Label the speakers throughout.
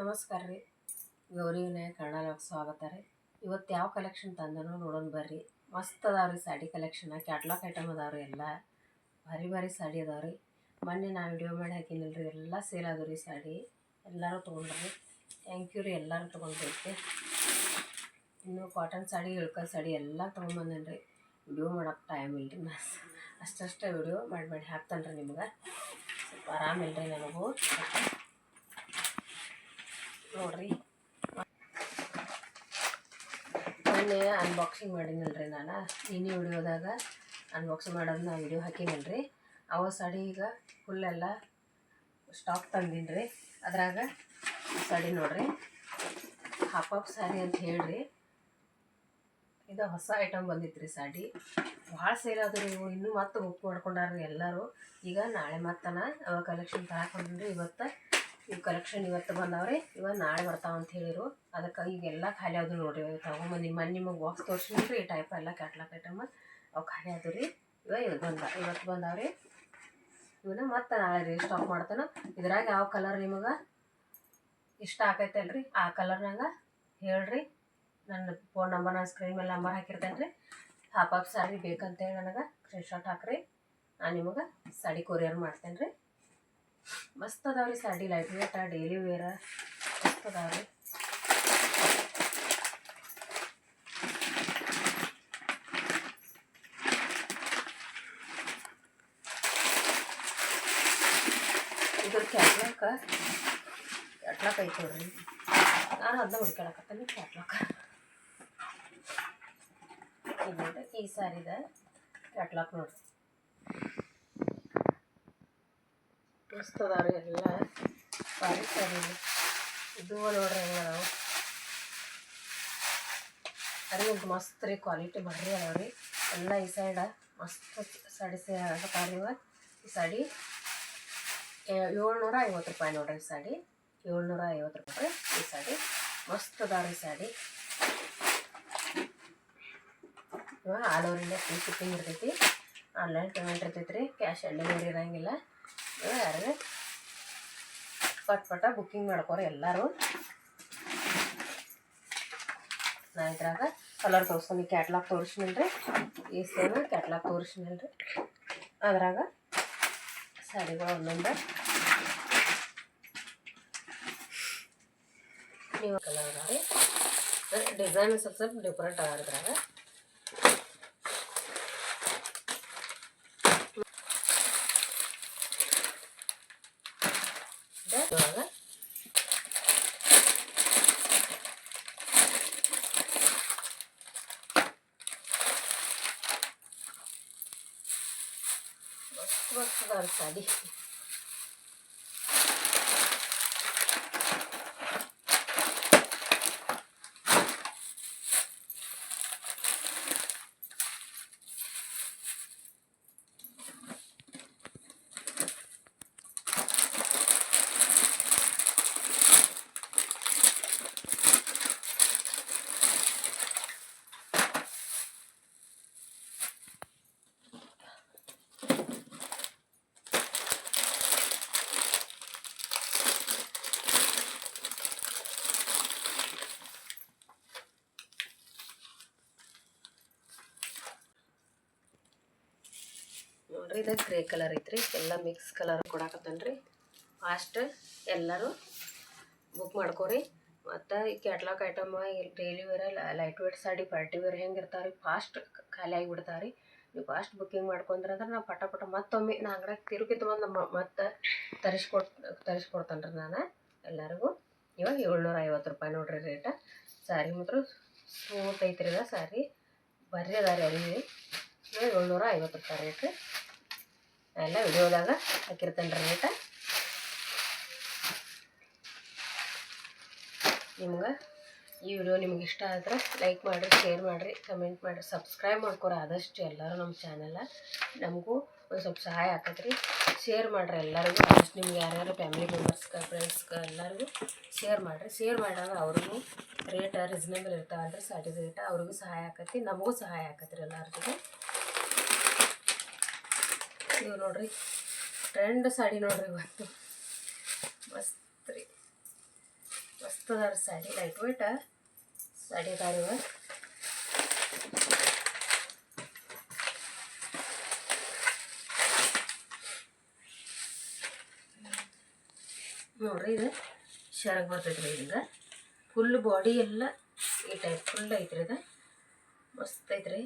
Speaker 1: ನಮಸ್ಕಾರ ರೀ. ಗೌರಿ ವಿನಾಯಕ ಕರ್ಣಾಲಕ್ಕೆ ಸ್ವಾಗತ ರೀ. ಇವತ್ತು ಯಾವ ಕಲೆಕ್ಷನ್ ತಂದನೋ ನೋಡೋಣ ಬರ್ರಿ. ಮಸ್ತ್ ಅದಾವ ರೀ ಸಾಡಿ ಕಲೆಕ್ಷನ್ ಕ್ಯಾಟ್ಲಾಗ್ ಐಟಮ್ ಅದಾವ ರೀ ಎಲ್ಲ. ಭಾರಿ ಭಾರಿ ಸಾಡಿ ಅದಾವ ರೀ ಮೊನ್ನೆ ನಾ ವಿಡಿಯೋ ಮಾಡಿ ಹಾಕಿನಲ್ಲ ರೀ ಎಲ್ಲ ಸೇಲ್ ಆದವು ರೀ ಸಾಡಿ. ಎಲ್ಲರೂ ತೊಗೊಂಡ್ರಿ. ಥ್ಯಾಂಕ್ ಯು ರೀ ಎಲ್ಲರೂ ತೊಗೊಂಡೈತೆ ಇನ್ನು ಕಾಟನ್ ಸಾಡಿ, ಇಳ್ಕಲ್ ಸಾಡಿ ಎಲ್ಲ ತೊಗೊಂಬಂದೇನಿ ರೀ ವಿಡಿಯೋ ಮಾಡೋಕ್ಕೆ ಟೈಮ್ ಇಲ್ಲ ರೀ ನಾ ಅಷ್ಟಷ್ಟೇ ವಿಡಿಯೋ ಮಾಡಿ ಮಾಡಿ ಹಾಕ್ತಾನೆ ರೀ ನಿಮ್ಗೆ. ಸ್ವಲ್ಪ ಆರಾಮಿಲ್ಲ ರೀ ನನಗೂ. ನೋಡ್ರಿ. ಮೊನ್ನೆ ಅನ್ಬಾಕ್ಸಿಂಗ್ ಮಾಡೀನಲ್ರಿ ನಾನು. ನಿನ್ನೆ ವಿಡಿಯೋದಾಗ ಅನ್ಬಾಕ್ಸಿಂಗ್ ಮಾಡೋದು ನಾ ವಿಡಿಯೋ ಹಾಕಿನಲ್ರಿ. ಅವ ಸಾಡಿ ಈಗ ಫುಲ್ ಎಲ್ಲ ಸ್ಟಾಕ್ ತಂದೀನಿ ರೀ ಅದ್ರಾಗ ಸಡಿ ನೋಡ್ರಿ. ಹಾಪ್ ಆಫ್ ಸ್ಯಾರಿ ಅಂತ ಹೇಳ್ರಿ. ಇದು ಹೊಸ ಐಟಮ್ ಬಂದಿತ್ತು ರೀ ಸಾಡಿ. ಭಾಳ ಸೇಲ್ ಆದ್ರಿ ಇವು ಇನ್ನೂ ಮತ್ತೆ ಬುಕ್ ಮಾಡ್ಕೊಂಡಾರ್ರಿ ಎಲ್ಲರೂ. ಈಗ ನಾಳೆ ಮತ್ತನ ಅವ ಕಲೆಕ್ಷನ್ ತಗೊಂಡ್ರಿ ಇವತ್ತು. ಇವು ಕಲೆಕ್ಷನ್ ಇವತ್ತು ಬಂದವ್ರಿ. ಇವ ನಾಳೆ ಬರ್ತಾವ ಅಂತ ಹೇಳಿರು. ಅದಕ್ಕೆ ಈಗೆಲ್ಲ ಖಾಲಿ ಆದ್ರು ನೋಡ್ರಿ. ಇವು ತಗೊಂಬಂದು ಮನೆ ನಿಮಗೆ ಬಾಕ್ಸ್ ತೋರಿಸಿದ್ರಿ ಈ ಟೈಪ್ ಎಲ್ಲ ಕ್ಯಾಟ್ಲಾಕ್ ಐಟಮ್ ಅವು ಖಾಲಿ ಆದ್ರು ರೀ. ಇವ ಇವತ್ತು ಬಂದ, ಇವತ್ತು ಬಂದವ್ರಿ. ಇವನ್ನ ಮತ್ತೆ ನಾಳೆ ರೀ ಸ್ಟಾಕ್ ಮಾಡ್ತಾನೆ. ಇದ್ರಾಗ ಯಾವ ಕಲರ್ ನಿಮಗೆ ಇಷ್ಟ ಆಕೈತಲ್ರಿ ಆ ಕಲರ್ನಾಗ ಹೇಳ್ರಿ. ನನ್ನ ಫೋನ್ ನಂಬರ್ ನಾನು ಸ್ಕ್ರೀನ್ ಮೇಲೆ ನಂಬರ್ ಹಾಕಿರ್ತೇನೆ ರೀ. ಹಾಪ್ ಅಪ್ ಸಾರಿ ಬೇಕಂತೇಳಿ ನನಗೆ ಸ್ಕ್ರೀನ್ಶಾಟ್ ಹಾಕ್ರಿ. ನಾನು ನಿಮಗೆ ಸಾಡಿ ಕೊರಿಯರ್ ಮಾಡ್ತೇನೆ ರೀ ಮಸ್ತ್ ಅದಾವ ರೀ sari light weight daily wear ಮಸ್ತ್ ಅದಾವ ರೀ ಇದ್ರ ಕ್ಯಾಟ್ಲಾಕ ಕ್ಯಾಟ್ಲಾಕ್ ಐತೆ ನೋಡ್ರಿ ನಾನು ಅದನ್ನ ಹುಡ್ಕೊಳಕತ್ತೀನಿ ಕ್ಯಾಟ್ಲಾಕ್ ಇದು ನೋಡ್ರಿ ಈ ಸಾರಿದ ಕ್ಯಾಟ್ಲಾಕ್ ನೋಡ್ರಿ ಮಸ್ತ್ ಅದಾವ ರೀ ಎಲ್ಲ. ಭಾರಿ ಸಾರಿ. ಇದು ನೋಡ್ರಿ ಹೆಂಗೆ ನಾವು ಅರಿ ಒಂದು ಮಸ್ತ್ ರೀ ಕ್ವಾಲಿಟಿ ಭಾರಿ ಅದಾವ ರೀ. ಎಲ್ಲ ಈ ಸೈಡ ಮಸ್ತ್ ಸಾಡಿ ಸೇ ಇವ. ಈ ಸಾಡಿ ಏಳ್ನೂರ ಐವತ್ತು ರೂಪಾಯಿ ನೋಡ್ರಿ ಈ ಸಾಡಿ ಏಳ್ನೂರ ಐವತ್ತು ರೂಪಾಯಿ ಈ ಸಾಡಿ ಮಸ್ತ್ ಅದಾವ ರೀ sari all over India free shipping ಇರ್ತೈತಿ. ಆನ್ಲೈನ್ ಪೇಮೆಂಟ್ ಇರ್ತೈತಿ ರೀ ಕ್ಯಾಶ್ ಆನ್ ಡೆಲಿವರಿ ಇರೋಂಗಿಲ್ಲ. ಯಾರು ಪಟ್ ಪಟ ಬುಕ್ಕಿಂಗ್ ಮಾಡ್ಕೋರಿ ಎಲ್ಲರೂ ನಾ ಇದ್ರಾಗ ಕಲರ್ ತೋರಿಸ್ತೀನಿ ಕ್ಯಾಟ್ಲಾಗ್ ತೋರಿಸಿನಲ್ರಿ ಈ ಸೇಮ್ ಕ್ಯಾಟ್ಲಾಗ್ ತೋರಿಸಿನಲ್ರಿ ಅದ್ರಾಗ ಸಾಡಿಗಳು ಒಂದೊಂದು ನೀವು ಕಲರ್ ಅದಾವ ರೀ ಡಿಸೈನ್ ಸ್ವಲ್ಪ ಸ್ವಲ್ಪ ಡಿಫ್ರೆಂಟ್ ಅದಾವ ಇದ್ರಾಗ ಇವಾಗ ಮಸ್ತ್ ಮಸ್ತ್ ಇದು ಗ್ರೇ ಕಲರ್ ಐತ್ರಿ. ಎಲ್ಲ ಮಿಕ್ಸ್ ಕಲರ್ ಕೊಡಾಕತ್ತನ್ರಿ. ಫಾಸ್ಟ್ ಎಲ್ಲರೂ ಬುಕ್ ಮಾಡ್ಕೋರಿ. ಮತ್ತು ಈ catalogue item daily wear light weight sari party wear ಹೆಂಗೆ ಇರ್ತಾವೆ ರೀ ಫಾಸ್ಟ್ ಖಾಲಿ ಆಗಿಬಿಡ್ತಾವೆ ರೀ ನೀವು ಫಾಸ್ಟ್ ಬುಕ್ಕಿಂಗ್ ಮಾಡ್ಕೊಂಡ್ರೆ ಅಂದ್ರೆ ನಾವು ಪಟ ಪಟ ಮತ್ತೊಮ್ಮೆ ನಾ ಅಂಗಡಿಯಾಗ ತಿರುಗಿ ತೊಗೊಂಡು ನಮ್ಮ ಮತ್ತೆ ತರಿಸ್ಕೊಟ್ ತರಿಸ್ಕೊಡ್ತಾನೆ ರೀ ನಾನು ಎಲ್ಲರಿಗೂ. ಇವಾಗ ಏಳ್ನೂರ ಐವತ್ತು ರೂಪಾಯಿ ನೋಡ್ರಿ ರೇಟ ಸ್ಯಾರಿ ಮಾತ್ರ ಸ್ಮೂತ್ ಐತ್ರಿ ಸ್ಯಾರಿ ಬರ್ರಿ ಅದ ರೀ ಏಳ್ನೂರ ಐವತ್ತು ರೂಪಾಯಿ ರೇಟ್ ಎಲ್ಲ ವಿಡಿಯೋದಾಗ ಹಾಕಿರ್ತೇನೆ ರೀ ರೇಟ ನಿಮ್ಗೆ ಈ ವಿಡಿಯೋ ನಿಮ್ಗೆ ಇಷ್ಟ ಆದ್ರೆ ಲೈಕ್ ಮಾಡಿರಿ, ಶೇರ್ ಮಾಡಿರಿ, ಕಮೆಂಟ್ ಮಾಡಿರಿ, ಸಬ್ಸ್ಕ್ರೈಬ್ ಮಾಡ್ಕೊರ. ಆದಷ್ಟು ಎಲ್ಲರೂ ನಮ್ಮ ಚಾನಲ ನಮಗೂ ಒಂದು ಸ್ವಲ್ಪ ಸಹಾಯ ಆಕತ್ರಿ. ಶೇರ್ ಮಾಡಿರಿ ಎಲ್ಲರಿಗೂ. ಆದಷ್ಟು ನಿಮ್ಗೆ ಯಾರ್ಯಾರು ಫ್ಯಾಮಿಲಿ ಮೆಂಬರ್ಸ್ಗೆ ಫ್ರೆಂಡ್ಸ್ಗೆ ಎಲ್ಲರಿಗೂ ಶೇರ್ ಮಾಡಿರಿ. ಶೇರ್ ಮಾಡಿದಾಗ ಅವ್ರಿಗೂ ರೇಟ್ ರೀಸನೇಬಲ್ ಇರ್ತಾವಲ್ರಿ ಸಾಟಿ ರೇಟ್ ಅವ್ರಿಗೂ ಸಹಾಯ ಆಕತಿ ನಮಗೂ ಸಹಾಯ ಆಕತ್ರಿ ಎಲ್ಲರಿಗೂ ಇವು ನೋಡ್ರಿ. ಟ್ರೆಂಡ್ ಸಾಡಿ ನೋಡ್ರಿ ಇವತ್ತು. ಮಸ್ತ್ ರೀ ಮಸ್ತ್ ಅದಾರ ಸಾಡಿ ಲೈಟ್ ವೇಟ ಸಾಡಿ ಅದಾರ ಇವ. ನೋಡ್ರಿ ಇದು ಶರಗ್ ಬರ್ತೈತೆ ರೀ ಹಿಂಗೆ. ಫುಲ್ ಬಾಡಿ ಎಲ್ಲ ಈ ಟೈಪ್ ಫುಲ್ ಐತ್ರಿ ಇದು. ಮಸ್ತ್ ಐತ್ರಿ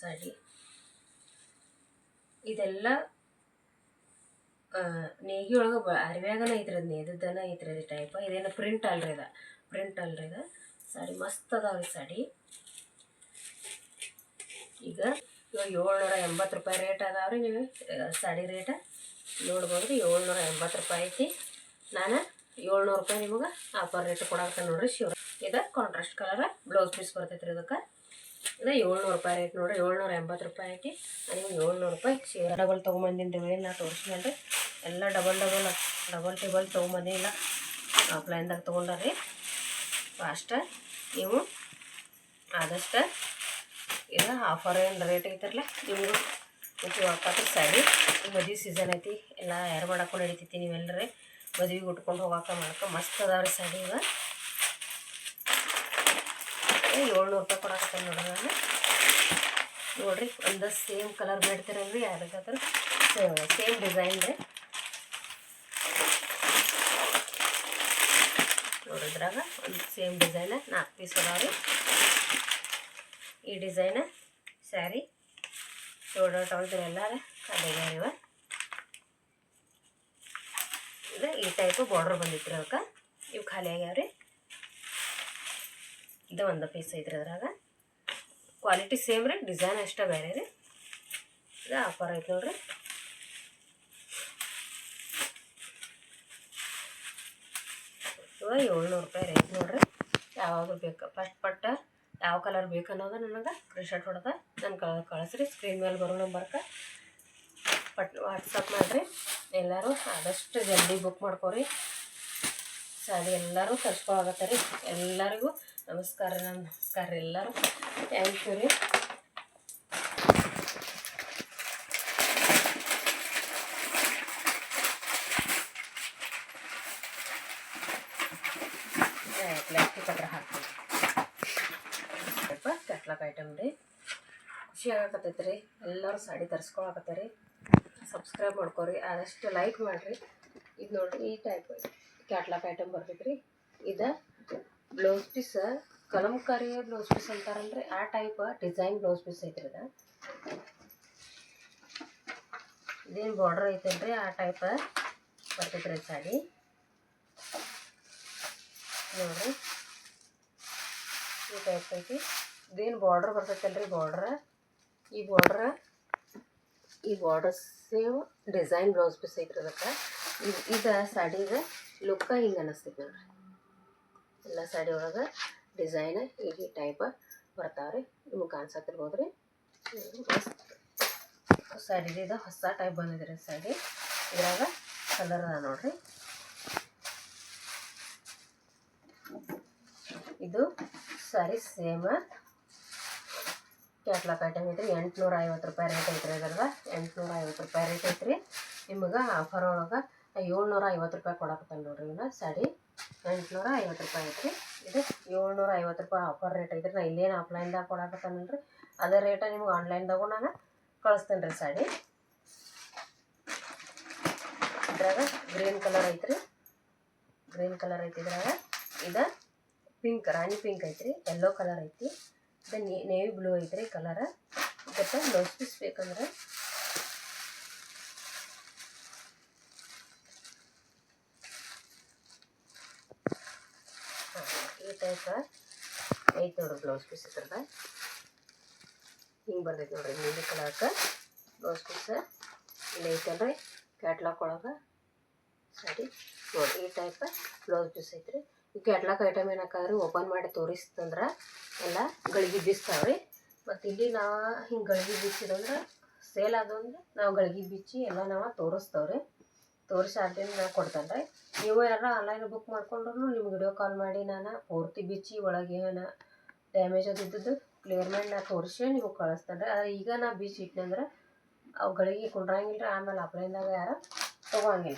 Speaker 1: ಸಾಡಿ. ಇದೆಲ್ಲ ನೇಗಿ ಒಳಗೆ ಬ, ಅರಿವ್ಯಾಗನ ಐತ್ರಿ ಅದು ನೇದದ್ದನ ಐತ್ರಿ ಇದು ಟೈಪ್ ಇದೇನು ಪ್ರಿಂಟ್ ಅಲ್ರಿ ಅದ. ಪ್ರಿಂಟ್ ಅಲ್ರಿ ಅದ. ಸಾಡಿ ಮಸ್ತ್ ಅದಾವ ಈ ಸಾಡಿ. ಈಗ ಇವಾಗ ಏಳ್ನೂರ ಎಂಬತ್ತು ರೂಪಾಯಿ ರೇಟ್ ಅದಾವ್ರಿ ನೀವು. ಸಾಡಿ ರೇಟ ನೋಡ್ಬೋದ್ರಿ, ಏಳ್ನೂರ ಎಂಬತ್ತು ರೂಪಾಯಿ ಐತಿ. ನಾನು ಏಳ್ನೂರು ರೂಪಾಯಿ ನಿಮಗೆ ಆಫರ್ ರೇಟ್ ಕೊಡಾಕ ನೋಡ್ರಿ ಶಿವ ಇದು ಕಾಂಟ್ರಾಸ್ಟ್ ಕಲರ್ ಬ್ಲೌಸ್ ಪೀಸ್ ಬರ್ತೈತ್ರಿ ಇದಕ್ಕೆ. ಇದು ಏಳ್ನೂರು ರೂಪಾಯಿ ರೇಟ್ ನೋಡ್ರಿ, ಏಳ್ನೂರ ಎಂಬತ್ತು ರೂಪಾಯಿ ಐತಿ ನಿಮ್ಗೆ ಏಳ್ನೂರು ರೂಪಾಯಿ ಶಿವ ಡಬಲ್ ತೊಗೊಂಬಂದಿದ್ದೇವೆ ನಾ ತೋರಿಸ್ಮೇಲೆ ಎಲ್ಲ ಡಬಲ್ ಡಬಲ್ ಡಬಲ್ ಟೇಬಲ್ ತೊಗೊಂಬಂದಿ ಇಲ್ಲ. ಆಫ್ಲೈನ್ದಾಗ ತೊಗೊಂಡ್ರಿ ಫಾಸ್ಟ ನೀವು ಆದಷ್ಟು ಇದು ಆಫರ್ ಏನು ರೇಟ್ ಐತಿರಲ್ಲ ನಿಮಗೂ ಮತ್ತು ಸ್ಯಾಡಿ ಈಗ ಮದುವೆ ಸೀಸನ್ ಐತಿ, ಎಲ್ಲ ಯಾರು ಮಾಡಕ್ಕೂ ನಡಿತೈತಿ ನೀವೆಲ್ಲರೇ ಮದುವೆಗೆ ಉಟ್ಕೊಂಡು ಹೋಗಾಕ ಮಾಡಕ್ಕೆ ಮಸ್ತ್ ಅದಾವ್ರಿ ಸ್ಯಾಡಿ ಇವ ಏಳ್ನೂರು ರೂಪಾಯಿ ಕೊಡಕತ್ತೆ ನೋಡ್ರಿ ನಾನು. ನೋಡ್ರಿ, ಒಂದು ಸೇಮ್ ಕಲರ್ ಬೇಡ್ತೀರಲ್ರಿ ಯಾರಿಗಾದ್ರೂ ಸೇಮ್ ಡಿಸೈನ್ ರೀ ನೋಡಿದ್ರಾಗ ಒಂದು ಸೇಮ್ ಡಿಸೈನ್ ನಾಲ್ಕು ಪೀಸ್ ಅದಾವ್ರಿ. ಈ ಡಿಸೈನ್ ಸ್ಯಾರಿ ಶೋಲ್ಡರ್ ಟೌಲ್ದ್ರ ಎಲ್ಲ ಕಡೆಗ್ಯಾರಿವ ಇದು ಈ ಟೈಪು ಬಾರ್ಡ್ರ್ ಬಂದಿತ್ತು ರೀ ಅದಕ್ಕೆ. ಇವು ಖಾಲಿ ಆಗ್ಯಾವ್ರಿ. ಇದು ಒಂದು ಪೀಸ್ ಐತ್ರಿ ಅದ್ರಾಗ ಕ್ವಾಲಿಟಿ ಸೇಮ್ ರೀ ಡಿಸೈನ್ ಅಷ್ಟೇ ಬೇರೆ ರೀ. ಇದು ಆಫರ್ ಐತೆ ನೋಡ್ರಿ. ಏಳ್ನೂರು ರೂಪಾಯಿ ರೇಟ್ ನೋಡ್ರಿ. ಯಾವಾಗ ಬೇಕು ಫಸ್ಟ್ ಪಟ್ಟ ಯಾವ ಕಲರ್ ಬೇಕು ಅನ್ನೋದು ನನಗೆ ಸ್ಕ್ರೀನ್ಶಾಟ್ ಹೊಡೆದ. ನನ್ನ ಕಳ, ಕಳಿಸ್ರಿ ಸ್ಕ್ರೀನ್ ಮೇಲೆ ಬರೋ ನಂಬರ್ಗೆ ಪಟ್ ವಾಟ್ಸಪ್ ಮಾಡಿರಿ. ಎಲ್ಲರೂ ಆದಷ್ಟು ಜಲ್ದಿ ಬುಕ್ ಮಾಡ್ಕೊರಿ. ಸಾರಿ ಎಲ್ಲರೂ ತರ್ಸ್ಕೊಳಗತ್ತೆ ರೀ. ಎಲ್ಲರಿಗೂ ನಮಸ್ಕಾರ ನಮಸ್ಕಾರ ರೀ ಎಲ್ಲರೂ ಥ್ಯಾಂಕ್ ಯು ರೀ. ಲಕ್ಕಿ ಸ್ವಲ್ಪ ಐಟಮ್ ರೀ. ಖುಷಿ ಆಗಕತ್ತೈತೆ ರೀ. ಎಲ್ಲರೂ ಸಾಡಿ ತರಿಸ್ಕೊಳಕತ್ತೀರಿ ಸಬ್ಸ್ಕ್ರೈಬ್ ಮಾಡ್ಕೊರಿ. ಆದಷ್ಟು ಲೈಕ್ ಮಾಡಿರಿ. ಇದು ನೋಡಿರಿ, ಈ ಟೈಪ್ ಕ್ಯಾಟ್ಲಾಕ್ ಐಟಮ್ ಬರ್ತೈತೆ ರೀ ಇದು blouse piece kalamkari blouse piece ಅಂತಾರಲ್ರಿ. ಆ ಟೈಪ್ ಡಿಸೈನ್ ಬ್ಲೌಸ್ ಪೀಸ್ ಐತ್ರಿ ಇದು. ಇದೇನು ಬಾರ್ಡರ್ ಐತಲ್ರಿ ಆ ಟೈಪ್ ಬರ್ತೈತ್ರಿ ಸಾಡಿ ನೋಡ್ರಿ. ಈ ಟೈಪ್ ಐತಿ. ಇದೇನು ಬಾರ್ಡರ್ ಬರ್ತೈತಲ್ರಿ ಬಾರ್ಡ್ರ ಈ ಬಾರ್ಡ್ರ ಈ border same design blouse piece ಐತ್ರಿ ಅದಕ್ಕೆ ಇದು ಇದು ಸಾಡಿಗೆ ಲುಕ್ಕ ಹಿಂಗೆ ಅನ್ನಿಸ್ತೈತಿ ನೋಡ್ರಿ. ಎಲ್ಲ ಸಾಡಿ ಒಳಗೆ ಡಿಸೈನ್ ಈ ಟೈಪ್ ರೀ ನಿಮ್ಗೆ ಕಾಣಿಸತ್ತಿರ್ಬೋದು ರೀ ಮಸ್ತ್ ಇದು ಹೊಸ ಟೈಪ್ ಬಂದಿದೆ ರೀ ಸಾಡಿ ಇದ್ರಾಗ ಕಲರ್ ಅದ ನೋಡ್ರಿ. ಇದು ಸಾರಿ ಸೇಮ್ ಕ್ಯಾಟ್ಲಾಕ್ ಐಟಮ್ ಐತ್ರಿ. ಎಂಟುನೂರ ಐವತ್ತು ರೂಪಾಯಿ ರೇಟ್ ಐತ್ರಿ ಅದ್ರದ ಎಂಟುನೂರ ಐವತ್ತು ರೂಪಾಯಿ ರೇಟ್ ಐತ್ರಿ. ನಿಮ್ಗೆ ಆಫರ್ ಒಳಗೆ ಏಳ್ನೂರ ಐವತ್ತು ರೂಪಾಯಿ ಕೊಡಕತ್ತಲ್ಲ ನೋಡ್ರಿ ಇವನ್ನ ಸ್ಯಾರಿ ಎಂಟುನೂರ ಐವತ್ತು ರೂಪಾಯಿ ಐತ್ರಿ. ಇದು ಏಳ್ನೂರ ಐವತ್ತು ರೂಪಾಯಿ ಆಫರ್ ರೇಟ್ ಐತ್ರಿ. ನಾ ಇಲ್ಲೇನು ಆಫ್ಲೈನ್ದಾಗ ಕೊಡಕತ್ತಾನಲ್ರಿ ಅದೇ ರೇಟ ನಿಮ್ಗೆ ಆನ್ಲೈನ್ದಾಗು ನಾನು ಕಳಿಸ್ತೇನೆ ರೀ ಸಾಡಿ ಇದ್ರಾಗ ಗ್ರೀನ್ ಕಲರ್ ಐತ್ರಿ. ಗ್ರೀನ್ ಕಲರ್ ಐತಿ ಇದ್ರಾಗ. ಇದು ಪಿಂಕ್ ರಾಣಿ ಪಿಂಕ್ ಐತ್ರಿ. ಯೆಲ್ಲೋ ಕಲರ್ ಐತಿ. ಇದು ನೇವಿ ಬ್ಲೂ ಐತ್ರಿ ಕಲರ್ ಇದಕ್ಕೆ ಬ್ಲೌಸ್ ಪೀಸ್ ಬೇಕಂದ್ರೆ ಈ ಟೈಪ್ ನೋಡ್ರಿ ಬ್ಲೌಸ್ ಪೀಸ್ ಇದ್ರದ ಹಿಂಗೆ ಬರ್ತೈತೆ ನೋಡ್ರಿ, ನೀಲಿ ಕಲರ್ಗೆ ಬ್ಲೌಸ್ ಪೀಸ್ ಇಲ್ಲಿ ಐತಲ್ರಿ ಕ್ಯಾಟ್ಲಾಕ್ ಒಳಗೆ. ಸರಿ, ನೋಡಿರಿ, ಈ ಟೈಪ್ ಬ್ಲೌಸ್ ಪೀಸ್ ಐತ್ರಿ. ಈ ಕ್ಯಾಟ್ಲಾಕ್ ಐಟಮ್ ಏನಕ್ಕಾದ್ರೆ ಓಪನ್ ಮಾಡಿ ತೋರಿಸ್ತಂದ್ರೆ ಎಲ್ಲ ಗಳಿಗೆ ಬೀಸ್ತಾವ್ರಿ. ಮತ್ತು ಇಲ್ಲಿ ನಾವು ಹಿಂಗೆ ಗಳಿಗೆ ಬಿಚ್ಚಿದಂದ್ರೆ ಸೇಲ್ ಆದಂದ್ರೆ ನಾವು ಗಳಿಗೆ ಬಿಚ್ಚಿ ಎಲ್ಲ ನಾವು ತೋರಿಸ್ತೇವ್ರಿ. ತೋರಿಸಿ ಆದ್ರಿಂದ ಕೊಡ್ತಾನೆ ಕೊಡ್ತೇನೆ ರೀ ನೀವು ಯಾರು ಆನ್ಲೈನ್ ಬುಕ್ ಮಾಡ್ಕೊಂಡ್ರು ನಿಮ್ಗೆ ವಿಡಿಯೋ ಕಾಲ್ ಮಾಡಿ ನಾನು ಪೂರ್ತಿ ಬಿಚ್ಚಿ ಒಳಗೆ ಏನು ಡ್ಯಾಮೇಜ್ ಅದಿದ್ದದ್ದು ಕ್ಲಿಯರ್ ಮಾಡಿ ನಾನು ತೋರಿಸಿ ನೀವು ಕಳಿಸ್ತೇನೆ ರೀ ಆದ್ರೆ ಈಗ ನಾ ಬೀಚ್ ಇಟ್ನಂದ್ರೆ ಅವುಗಳಿಗೆ ಕುಂಡ್ರಂಗಿಲ್ಲ ರೀ ಆಮೇಲೆ ಆಫ್ಲೈನ್ದಾಗ ಯಾರು ರೀ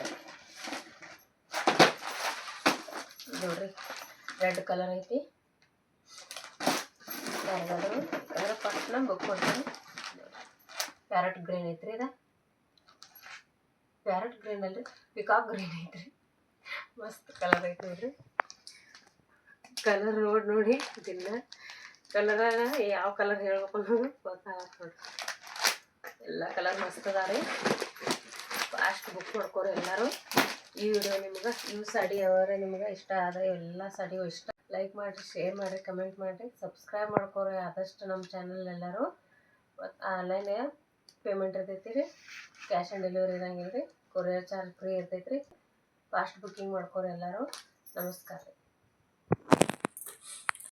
Speaker 1: ನೋಡ್ರಿ ರೆಡ್ ಕಲರ್ ಐತಿ. ಯಾರಿಗಾದ್ರು, ಯಾರು ನಾನು ಬುಕ್ ಮಾಡ್ತೀನಿ ಪ್ಯಾರಟ್ ಗ್ರೀನ್ ಐತ್ರಿ ಇದು. ಪ್ಯಾರೆಟ್ ಗ್ರೀನ್ ಅಲ್ರಿ ಪಿಕಾಕ್ ಗ್ರೀನ್ ಐತ್ರಿ. ಮಸ್ತ್ ಕಲರ್ ಐತೆ ನೋಡ್ರಿ ಕಲರ್ ನೋಡಿ ನೋಡಿ ದಿನ ಕಲರ ಯಾವ ಕಲರ್ ಹೇಳ್ಬೇಕು ಅನ್ನೋದು ನೋಡ್ರಿ. ಎಲ್ಲ ಕಲರ್ ಮಸ್ತ್ ಅದ ರೀ ಫಾಸ್ಟ್ ಬುಕ್ ಮಾಡ್ಕೊರಿ ಎಲ್ಲರೂ. ಈ ವಿಡಿಯೋ ನಿಮ್ಗೆ ಇವು ಸಾಡಿ ಅವರೇ ನಿಮ್ಗೆ ಇಷ್ಟ ಆದ ಎಲ್ಲ ಸಾಡಿಯು ಇಷ್ಟ. ಲೈಕ್ ಮಾಡಿರಿ ಶೇರ್ ಮಾಡಿರಿ ಕಮೆಂಟ್ ಮಾಡಿರಿ. ಸಬ್ಸ್ಕ್ರೈಬ್ ಮಾಡ್ಕೊರಿ ಆದಷ್ಟು ನಮ್ಮ ಚಾನಲ್ ಎಲ್ಲರೂ. ಮತ್ತು ಆನ್ಲೈನ್ ಪೇಮೆಂಟ್ ಇರ್ತೈತಿ ರೀ. ಕ್ಯಾಶ್ ಆನ್ ಡೆಲಿವರಿ ಇರಂಗಿಲ್ಲ ರೀ ಕೊರಿಯರ್ ಚಾರ್ಜ್ ಫ್ರೀ ಇರ್ತೈತಿ ರೀ ಫಾಸ್ಟ್ ಬುಕ್ಕಿಂಗ್ ಮಾಡ್ಕೊರಿ ಎಲ್ಲರೂ. ನಮಸ್ಕಾರ ರೀ.